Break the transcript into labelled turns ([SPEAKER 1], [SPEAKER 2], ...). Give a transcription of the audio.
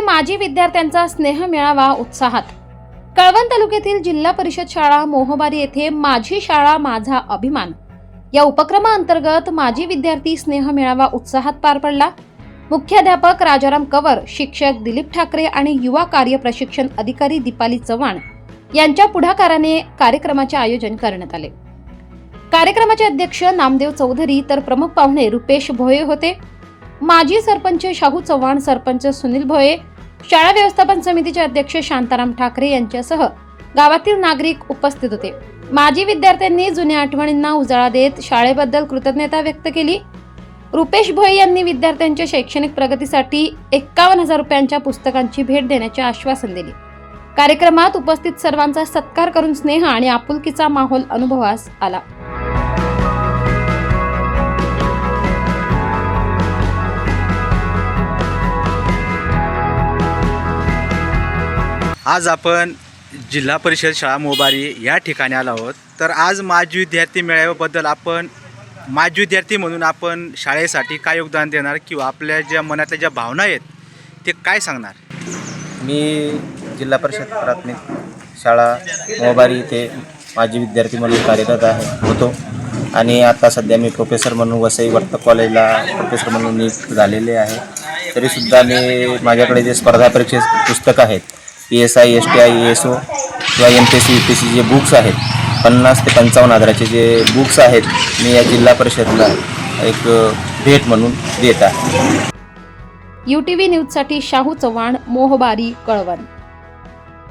[SPEAKER 1] माजी विद्यार्थ्यांचा स्नेह मेळावा उत्साहात. कळवण तालुक्यातील जिल्हा परिषद शाळा मोहबारी येथे माझी शाळा माझा अभिमान. या उपक्रमाअंतर्गत माजी विद्यार्थी स्नेह मेळावा उत्साहात पार पडला. मुख्याध्यापक राजाराम कवर शिक्षक दिलीप ठाकरे आणि युवा कार्य प्रशिक्षण अधिकारी दीपाली चव्हाण यांच्या पुढाकाराने कार्यक्रमाचे आयोजन करण्यात आले. कार्यक्रमाचे अध्यक्ष नामदेव चौधरी तर प्रमुख पाहुणे रुपेश भोये होते. माजी सरपंच शाहू चव्हाण सरपंच सुनील भोये शाळा व्यवस्थापन समितीचे अध्यक्ष शांताराम ठाकरे यांच्यासह गावातील नागरिक उपस्थित होते. माजी विद्यार्थ्यांनी जुन्या आठवणींना उजाळा देत शाळेबद्दल कृतज्ञता व्यक्त केली. रुपेश भोई यांनी विद्यार्थ्यांच्या शैक्षणिक प्रगतीसाठी एक्कावन्न हजार रुपयांच्या पुस्तकांची भेट देण्याचे आश्वासन दिले. कार्यक्रमात उपस्थित सर्वांचा सत्कार करून स्नेह आणि आपुलकीचा माहोल अनुभवास आला.
[SPEAKER 2] आज आपण जिल्हा परिषद शाळा मोबारी या ठिकाणी आलो आहोत. तर आज माजी विद्यार्थी मेळाव्याबद्दल आपण माजी विद्यार्थी म्हणून आपण शाळेसाठी काय योगदान देणार किंवा आपल्या ज्या मनातल्या ज्या भावना आहेत ते काय सांगणार?
[SPEAKER 3] मी जिल्हा परिषद प्राथमिक शाळा मोबारी इथे माजी विद्यार्थी म्हणून कार्यरत आहे होतो. आणि आता सध्या मी प्रोफेसर म्हणून वसई वर्त कॉलेजला प्रोफेसर म्हणून नियुक्त झालेले आहे. तरीसुद्धा मी माझ्याकडे जे स्पर्धा परीक्षे पुस्तक आहेत P S I S T I S O किंवा M P S C U P C J books आहेत पन्नास ते पंचावन्न हजाराचे जे बुक्स आहेत मी या जिल्हा परिषदला एक भेट म्हणून देत आहे.
[SPEAKER 1] यू टी व्ही न्यूजसाठी शाहू चव्हाण मोहबारी कळवण.